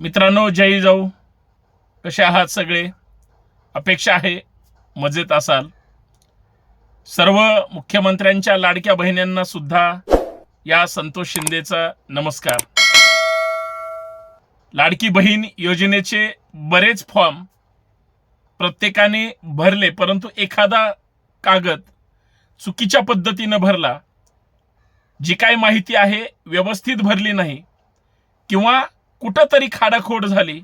मित्रांनो जय जाऊ. कसे आहात सगळे? अपेक्षा आहे मजेत असाल. सर्व मुख्यमंत्र्यांच्या लाडक्या बहिणींना सुद्धा या संतोष शिंदेचा नमस्कार. लाडकी बहीण योजनेचे बरेच फॉर्म प्रत्येकाने भरले परंतु एखादा कागद चुकीच्या पद्धतीनं भरला जी काय माहिती आहे व्यवस्थित भरली नाही किंवा कुठंतरी खाडाखोड झाली.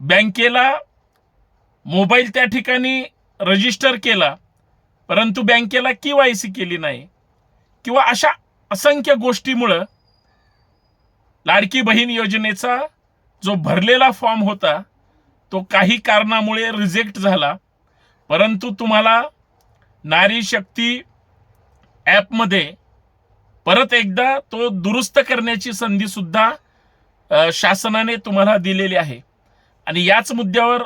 बँकेला मोबाईल त्या ठिकाणी रजिस्टर केला परंतु बँकेला के वाय सी केली नाही. किंवा अशा असंख्य गोष्टीमुळं लाडकी बहीण योजनेचा जो भरलेला फॉर्म होता तो काही कारणामुळे रिजेक्ट झाला. परंतु तुम्हाला नारी शक्ती ॲपमध्ये परत एकदा तो दुरुस्त करण्याची संधी सुद्धा शासनाने तुम्हाला दिलेली आहे. आणि याच मुद्द्यावर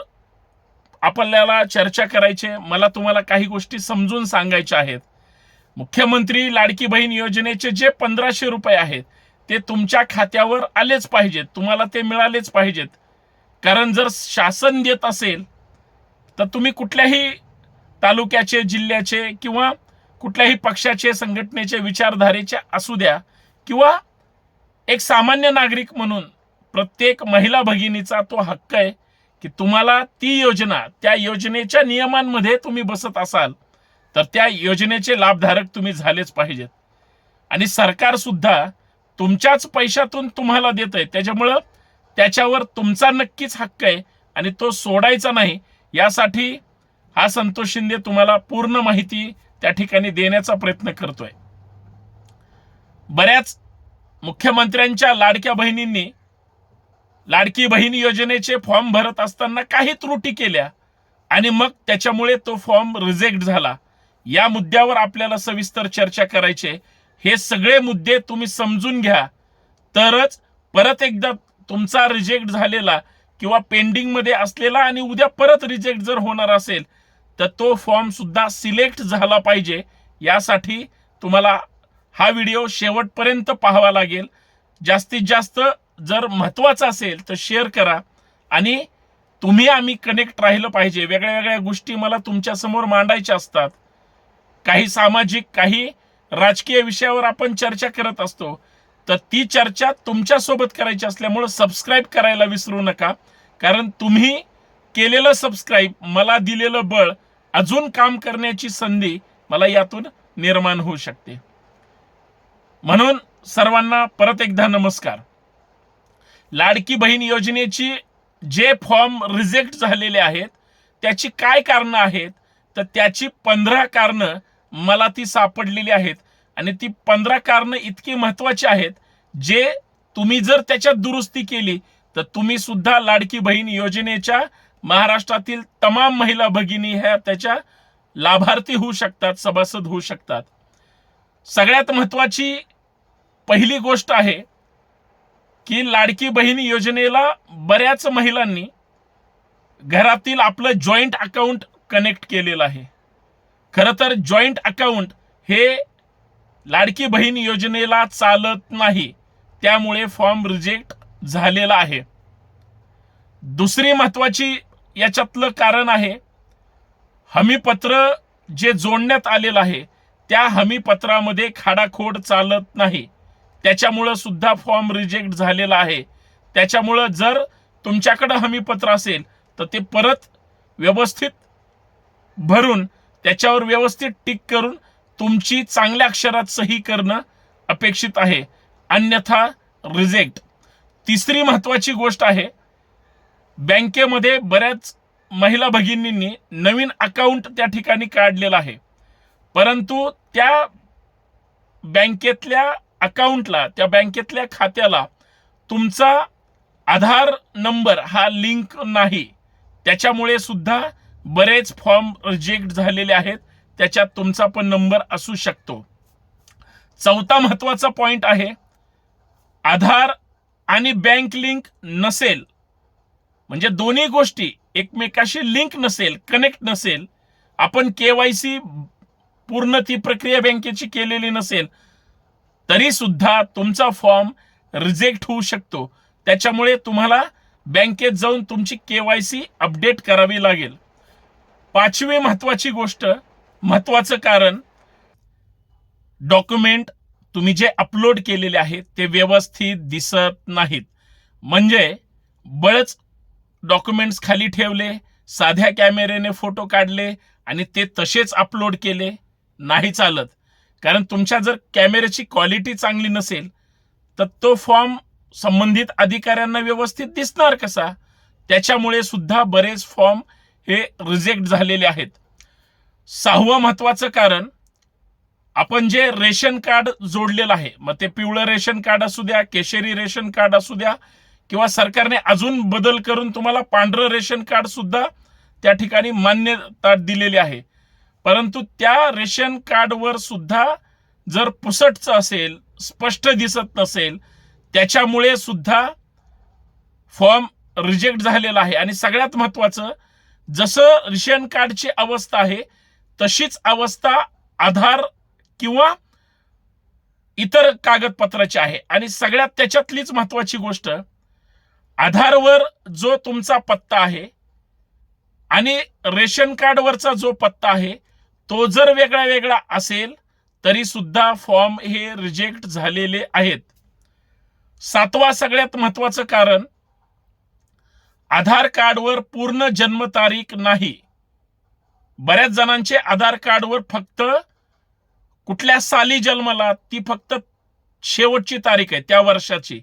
आपल्याला चर्चा करायची मला तुम्हाला काही गोष्टी समजून सांगायच्या आहेत. मुख्यमंत्री लाडकी बहीण योजनेचे जे पंधराशे रुपये आहेत ते तुमच्या खात्यावर आलेच पाहिजेत. तुम्हाला ते मिळालेच पाहिजेत. कारण जर शासन देत असेल तर तुम्ही कुठल्याही तालुक्याचे जिल्ह्याचे किंवा कुठल्याही पक्षाचे संघटनेचे विचारधारेचे असू द्या किंवा एक सामान्य नागरिक म्हणून प्रत्येक महिला भगिनीचा तो हक्क आहे की तुम्हाला ती योजना त्या योजनेच्या नियमांमध्ये तुम्ही बसत असाल तर त्या योजनेचे लाभधारक तुम्ही झालेच पाहिजेत. आणि सरकार सुद्धा तुमच्याच पैशातून तुम्हाला देत आहे त्याच्यामुळं त्याच्यावर तुमचा नक्कीच हक्क आहे आणि तो सोडायचा नाही. यासाठी हा संतोष शिंदे तुम्हाला पूर्ण माहिती त्या ठिकाणी देण्याचा प्रयत्न करतोय. बऱ्याच मुख्यमंत्र्यांच्या लाडक्या बहिणींनी लाडकी बहीण योजनेचे फॉर्म भरत असताना काही त्रुटी केल्या आणि मग त्याच्यामुळे तो फॉर्म रिजेक्ट झाला. या मुद्द्यावर आपल्याला सविस्तर चर्चा करायचे हे सगळे मुद्दे तुम्ही समजून घ्या. तरच परत एकदा तुमचा रिजेक्ट झालेला किंवा पेंडिंगमध्ये असलेला आणि उद्या परत रिजेक्ट जर होणार असेल तर तो फॉर्म सुद्धा सिलेक्ट झाला पाहिजे. यासाठी तुम्हाला हा व्हिडिओ शेवटपर्यंत पाहावा लागेल. जास्तीत जास्त जर महत्त्वाचा असेल तर शेअर करा. आणि तुम्ही आम्ही कनेक्ट राहिलं पाहिजे. वेगळ्या वेगळ्या गोष्टी मला तुमच्यासमोर मांडायच्या असतात. काही सामाजिक काही राजकीय विषयावर आपण चर्चा करत असतो. तर ती चर्चा तुमच्यासोबत करायची असल्यामुळं सबस्क्राईब करायला विसरू नका. कारण तुम्ही केलेलं सबस्क्राईब मला दिलेलं बळ अजून काम करण्याची संधी मला यातून निर्माण होऊ शकते. म्हणून सर्वांना परत एकदा नमस्कार. लाडकी बहीण योजनेची जे फॉर्म रिजेक्ट झालेले आहेत त्याची काय कारणं आहेत तर त्याची पंधरा कारणं मला ती सापडलेली आहेत आणि ती पंधरा कारणं इतकी महत्वाची आहेत जे तुम्ही जर त्याच्यात दुरुस्ती केली तर तुम्ही सुद्धा लाडकी बहीण योजनेच्या महाराष्ट्रातील तमाम महिला भगिनी ह्या त्याच्या लाभार्थी होऊ शकतात सभासद होऊ शकतात. सगळ्यात महत्वाची पहिली गोष्ट आहे की लाडकी बहीण योजनेला बऱ्याच महिलांनी घरातील आपलं जॉईंट अकाउंट कनेक्ट केलेलं आहे. खरं तर जॉईंट अकाउंट हे लाडकी बहीण योजनेला चालत नाही त्यामुळे फॉर्म रिजेक्ट झालेला आहे. दुसरी महत्वाची याच्यातलं कारण आहे हमीपत्र जे जोडण्यात आलेलं आहे त्या हमीपत्रामध्ये खाडाखोड चालत नाही. त्याच्यामुळं सुद्धा फॉर्म रिजेक्ट झालेला आहे. त्याच्यामुळं जर तुमच्याकडं हमीपत्र असेल तर ते परत व्यवस्थित भरून त्याच्यावर व्यवस्थित टिक करून तुमची चांगल्या अक्षरात सही करणं अपेक्षित आहे. अन्यथा रिजेक्ट. तिसरी महत्त्वाची गोष्ट आहे बँकेमध्ये बऱ्याच महिला भगिनींनी नवीन अकाउंट त्या ठिकाणी काढलेलं आहे. परंतु त्या बँकेतल्या अकाउंटला त्या बँकेतल्या खात्याला तुमचा आधार नंबर हा लिंक नाही. त्याच्यामुळे सुद्धा बरेच फॉर्म रिजेक्ट झालेले आहेत. त्याच्यात तुमचा पण नंबर असू शकतो. चौथा महत्त्वाचा पॉइंट आहे आधार आणि बँक लिंक नसेल म्हणजे दोन्ही गोष्टी एकमेकाशी लिंक नसेल कनेक्ट नसेल आपण केवायसी पूर्ण ती प्रक्रिया बँकेची केलेली नसेल तरी सुद्धा तुमचा फॉर्म रिजेक्ट होऊ शकतो. त्याच्यामुळे तुम्हाला बँकेत जाऊन तुमची केवायसी अपडेट करावी लागेल. पाचवी महत्वाची गोष्ट महत्वाचं कारण डॉक्युमेंट तुम्ही जे अपलोड केलेले आहेत ते व्यवस्थित दिसत नाहीत. म्हणजे बळच डॉक्युमेंट्स खाली ठेवले साध्या कॅमेऱ्याने फोटो काढले आणि ते तसेच अपलोड केले. नाही चालत. कारण तुमच्या जर कॅमेऱ्याची क्वालिटी चांगली नसेल तर तो फॉर्म संबंधित अधिकाऱ्यांना व्यवस्थित दिसणार कसा? त्याच्यामुळे सुद्धा बरेच फॉर्म हे रिजेक्ट झालेले आहेत. सहावं महत्वाचं कारण आपण जे रेशन कार्ड जोडलेलं आहे मग ते पिवळं रेशन कार्ड असू द्या केशरी रेशन कार्ड असू द्या किंवा सरकारने अजून बदल करून तुम्हाला पांढरं रेशन कार्ड सुद्धा त्या ठिकाणी मान्यता दिलेली आहे. परंतु त्या रेशन कार्डवर सुद्धा जर पुसटचं असेल स्पष्ट दिसत नसेल त्याच्यामुळे सुद्धा फॉर्म रिजेक्ट झालेला आहे. आणि सगळ्यात महत्वाचं जसं रेशन कार्डची अवस्था आहे तशीच अवस्था आधार किंवा इतर कागदपत्राची आहे. आणि सगळ्यात त्याच्यातलीच महत्वाची गोष्ट आधारवर जो तुमचा पत्ता आहे आणि रेशन कार्डवरचा जो पत्ता आहे तो जर वेगळा वेगळा असेल तरी सुद्धा फॉर्म हे रिजेक्ट झालेले आहेत. सातवा सगळ्यात महत्वाचं कारण आधार कार्डवर पूर्ण जन्मतारीख नाही. बऱ्याच जणांचे आधार कार्डवर फक्त कुठल्या साली जन्मला ती फक्त शेवटची तारीख आहे त्या वर्षाची.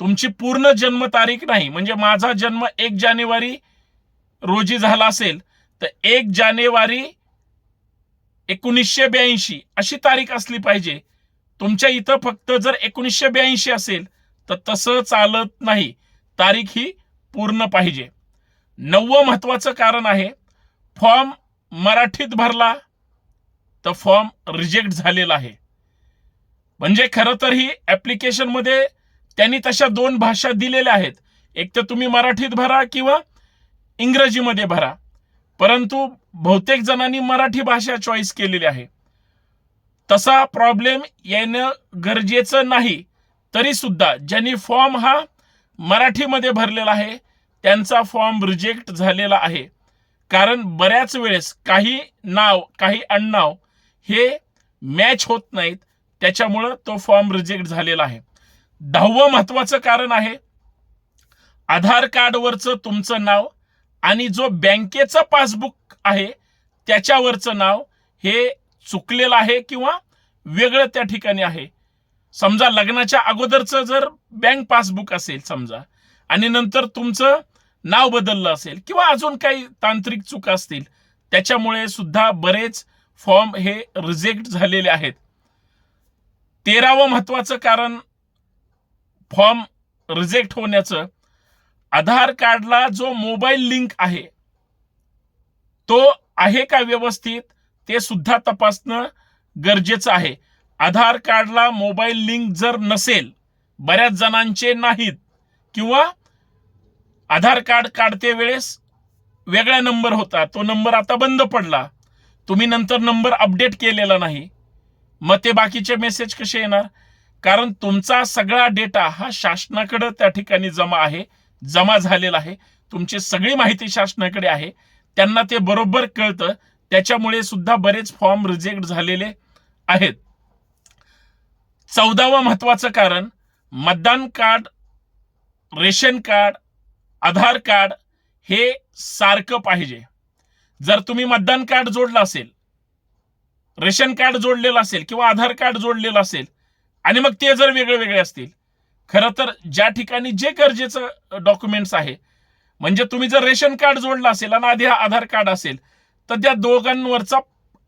तुमची पूर्ण जन्मतारीख नाही. म्हणजे माझा जन्म एक जानेवारी रोजी झाला असेल तर एक जानेवारी एकोणीसशे ब्याऐंशी अशी तारीख असली पाहिजे. तुमच्या इथं फक्त जर एकोणीसशे ब्याऐंशी असेल तर तसं चालत नाही. तारीख ही पूर्ण पाहिजे. नववं महत्वाचं कारण आहे फॉर्म मराठीत भरला तर फॉर्म रिजेक्ट झालेला आहे. म्हणजे खरं तर ही ऍप्लिकेशनमध्ये मध्ये त्यांनी तशा दोन भाषा दिलेल्या आहेत. एक तर तुम्ही मराठीत भरा किंवा इंग्रजीमध्ये भरा. परंतु बहुतेक जणांनी मराठी भाषा चॉईस केलेली आहे. तसा प्रॉब्लेम येणं गरजेचं नाही. तरी सुद्धा ज्यांनी फॉर्म हा मराठीमध्ये भरलेला आहे त्यांचा फॉर्म रिजेक्ट झालेला आहे. कारण बऱ्याच वेळेस काही नाव काही अण्णाव हे मॅच होत नाहीत. त्याच्यामुळं तो फॉर्म रिजेक्ट झालेला आहे. दहावं महत्वाचं कारण आहे. आधार कार्डवरचं तुमचं नाव आणि जो बँकेचं पासबुक आहे त्याच्यावरचं नाव हे चुकलेलं आहे किंवा वेगळं त्या ठिकाणी आहे. समजा लग्नाच्या अगोदरचं जर बँक पासबुक असेल समजा आणि नंतर तुमचं नाव बदललं असेल किंवा अजून काही तांत्रिक चुका असतील त्याच्यामुळे सुद्धा बरेच फॉर्म हे रिजेक्ट झालेले आहेत. तेरावं महत्वाचं कारण फॉर्म रिजेक्ट होण्याचं आधार कार्डला जो मोबाईल लिंक आहे तो आहे का व्यवस्थित ते सुद्धा तपासणं गरजेचं आहे. आधार कार्डला मोबाईल लिंक जर नसेल बऱ्याच जणांचे नाहीत किंवा आधार कार्ड काढते वेळेस वेगळा नंबर होता तो नंबर आता बंद पडला तुम्ही नंतर नंबर अपडेट केलेला नाही मग ते बाकीचे मेसेज कसे येणार? कारण तुमचा सगळा डेटा हा शासनाकडे त्या ठिकाणी जमा आहे जमा झालेला आहे. तुमची सगळी माहिती शासनाकडे आहे. त्यांना ते बरोबर कळतं. त्याच्यामुळे सुद्धा बरेच फॉर्म रिजेक्ट झालेले आहेत. चौदावं महत्वाचं कारण मतदान card ration card Aadhaar card हे सारखं पाहिजे. जर तुम्ही मतदान कार्ड जोडलं असेल रेशन कार्ड जोडलेलं असेल किंवा आधार कार्ड जोडलेलं असेल आणि मग ते जर वेगळे वेगळे असतील खरं तर ज्या ठिकाणी जे गरजेचं डॉक्युमेंट्स आहे म्हणजे तुम्ही जर रेशन कार्ड जोडलं असेल आणि आधी हा आधार कार्ड असेल तर त्या दोघांवरचा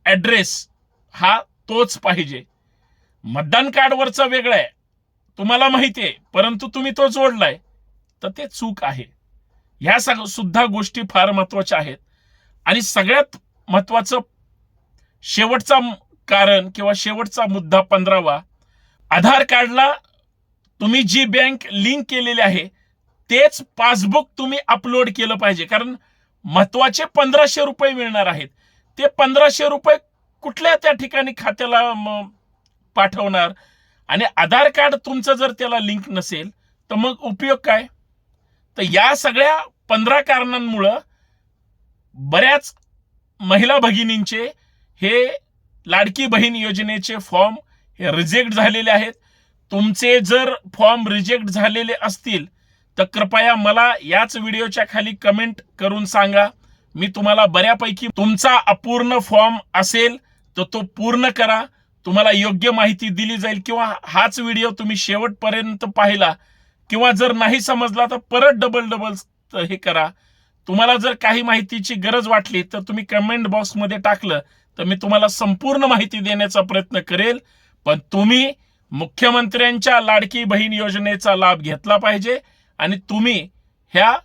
ऍड्रेस हा तोच पाहिजे. मतदान कार्डवरचा वेगळा आहे तुम्हाला माहिती आहे परंतु तुम्ही तो जोडलाय तर ते चूक आहे. ह्या सग सुद्धा गोष्टी फार महत्त्वाच्या आहेत. आणि सगळ्यात महत्वाचं शेवटचा कारण किंवा शेवटचा मुद्दा पंधरावा आधार कार्डला तुम्ही जी बँक लिंक केलेली आहे तेच पासबुक तुम्ही अपलोड केलं पाहिजे. कारण महत्त्वाचे पंधराशे रुपये मिळणार आहेत. ते पंधराशे रुपये कुठल्या त्या ठिकाणी खात्याला पाठवणार? आणि आधार कार्ड तुमचं जर त्याला लिंक नसेल तर मग उपयोग काय? तर या सगळ्या पंधरा कारणांमुळं बऱ्याच महिला भगिनींचे हे लाडकी बहीण योजनेचे फॉर्म हे रिजेक्ट झालेले आहेत. तुमचे जर फॉर्म रिजेक्ट झालेले असतील तर कृपया मला याच व्हिडिओच्या खाली कमेंट करून सांगा. मी तुम्हाला बऱ्यापैकी तुमचा अपूर्ण फॉर्म असेल तर तो पूर्ण करा. तुम्हाला योग्य माहिती दिली जाईल किंवा हाच व्हिडिओ तुम्ही शेवटपर्यंत पाहिला. किंवा जर नाही समजला तर परत डबल डबल हे करा. तुम्हाला जर काही माहितीची गरज वाटली तर तुम्ही कमेंट बॉक्समध्ये टाकलं तर मी तुम्हाला संपूर्ण माहिती देण्याचा प्रयत्न करेल. पण तुम्ही मुख्यमंत्र्यांच्या लाडकी बहीण योजनेचा लाभ घेतला पाहिजे आणि तुम्ही ह्या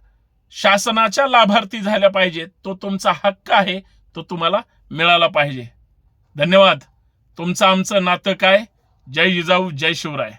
शासनाच्या लाभार्थी झाल्या पाहिजे. तो तुमचा हक्क आहे तो तुम्हाला मिळाला पाहिजे. धन्यवाद. तुमचं आमचं नातं काय? जय जिजाऊ जय शिवराय.